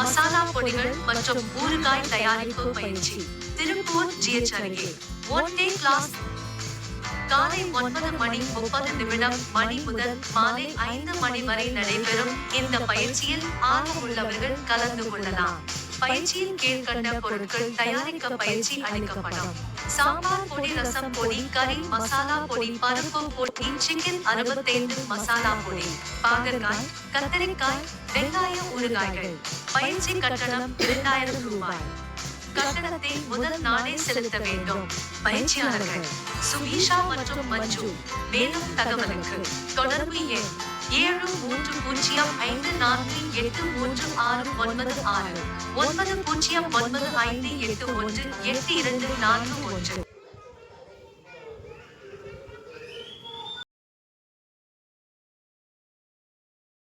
மசாலா பொடிகள் மற்றும் ஊறுகாய் தயாரிப்பு பயிற்சி. திருப்பூர் ஜிஎச் அருகே. ஒன் டே கிளாஸ் காலை ஒன்பது மணி முப்பது நிமிடம் மணி முதல் மாலை ஐந்து மணி வரை நடைபெறும் இந்த பயிற்சியில் ஆர்வமுள்ளவர்கள் கலந்து கொள்ளலாம். பயிற்சியில் கீழ்கண்ட பொருட்கள் தயாரிக்க பயிற்சி அளிக்கப்படும். சாம்பார் பொடி ரசம் பொடி கறி மசாலா பொடி பருப்பு பொடி சிக்கன் அறுபத்தைந்து மசாலா பொடி பாகற்காய் கத்தரிக்காய் வெங்காய ஊறுகாய்கள். பயிற்சி கட்டணம் இரண்டாயிரம் ரூபாய். கட்டணத்தை முதல் நாளே செலுத்த வேண்டும். பயிற்சியாளர்கள் சுமீஷா மற்றும் மஞ்சு. மேலும் தகவலுக்கு தொடர்பு எண் ஏழு மூன்று பூஜ்ஜியம் ஐந்து நான்கு எட்டு மூன்று ஆறு ஒன்பது ஆறு. ஒன்பது பூஜ்ஜியம் ஒன்பது ஐந்து எட்டு ஒன்று எட்டு இரண்டு நான்கு ஒன்று.